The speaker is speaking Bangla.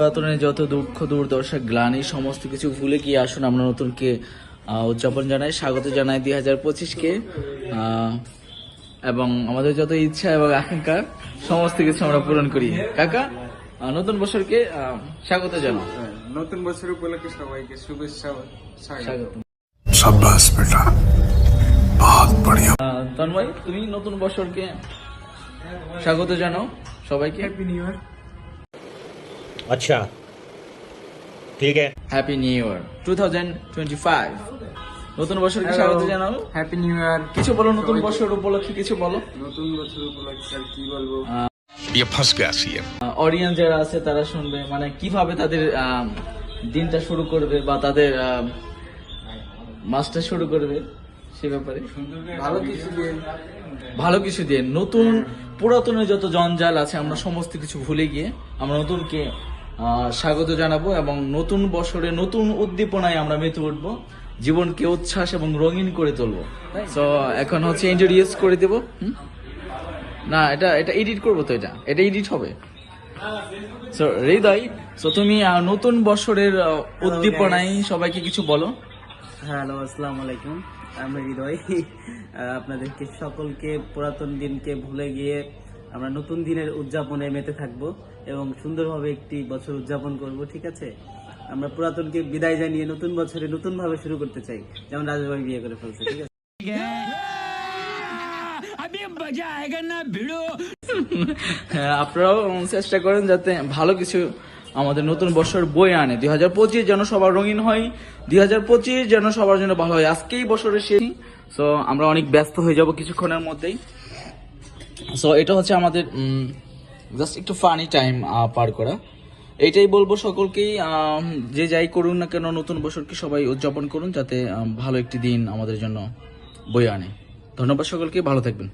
পুরাতনে যত দুঃখ দুর্দশা গ্লানি সমস্ত কিছু ভুলে গিয়ে আসুন আমরা নতুনকে উদযাপন জানাই। স্বাগত জানাই দুই হাজার পঁচিশকে। এবং আমাদের যত ইচ্ছা এবং আকাঙ্ক্ষা সমস্ত কিছু আমরা পূরণ করি। কাকা নতুন বছরকে স্বাগত জানাও। হ্যাঁ, নতুন বছর উপলক্ষে সবাইকে শুভেচ্ছা স্বাগত। তন্ময় তুমি নতুন বছরকে স্বাগত জানাও সবাইকে। হ্যাপি নিউ ইয়ার अच्छा ठीक है happy new year two thousand twenty five নতুন বছরকে স্বাগত জানাও হ্যাপি নিউ ইয়ার কিছু বলো নতুন বছর উপলক্ষে কিছু বলো নতুন বছর উপলক্ষে আর কি বলবো ये फंस गया सीएम অডিয়েন্স যারা আছে তারা শুনবে মানে কিভাবে তাদের আম, দিনটা শুরু করবে বা তাদের আম, মাসটা শুরু করবে সে ব্যাপারে ভালো কিছু দিয়ে ভালো কিছু দিয়ে নতুন পুরাতনের যত জঞ্জাল আছে আমরা সমস্ত কিছু ভুলে গিয়ে আমরা নতুনকে আহ, স্বাগত জানাব এবং নতুন বছরে নতুন উদ্দীপনায় আমরা মেতে উঠবো। জীবনকে উচ্ছ্বাস এবং রঙিন করে তুলবো। তো এখন হচ্ছে ইন্ট্রোডিউস করে দেবো? না এটা এটা এডিট করব তো এটা। এটা এডিট হবে। সো হৃদয় সো তুমি নতুন বছরের উদ্দীপনায় সবাইকে কিছু বলো। হ্যালো আসসালামু আলাইকুম। আমি হৃদয়। আপনাদেরকে সকলকে পুরাতন দিনকে ভুলে গিয়ে আমরা নতুন দিনের উদযাপনে মেতে থাকব এবং সুন্দরভাবে একটি বছর উদযাপন করব ঠিক আছে? আমরা পুরাতনকে বিদায় জানিয়ে নতুন বছরে নতুন ভাবে শুরু করতে চাই। যেমন রাজভাই বিয়ে করে ফেলছে ঠিক আছে? হ্যাঁ, আপনারাও চেষ্টা করেন যাতে ভালো কিছু আমাদের নতুন বছর বই আনে। দুই হাজার পঁচিশ যেন সবার রঙিন হয় দুই হাজার পঁচিশ যেন সবার জন্য ভালো হয়। আজকেই বছরের শেষ। সো আমরা অনেক ব্যস্ত হয়ে যাব কিছুক্ষণের মধ্যেই। সো এটা হচ্ছে আমাদের জাস্ট একটু ফানি টাইম পার করা। এটাই বলব সকলকেই যে যাই করুন না কেন, নতুন বছরকে সবাই উদযাপন করুন, যাতে ভালো একটি দিন আমাদের জন্য বই আনে। ধন্যবাদ সকলকে, ভালো থাকবেন।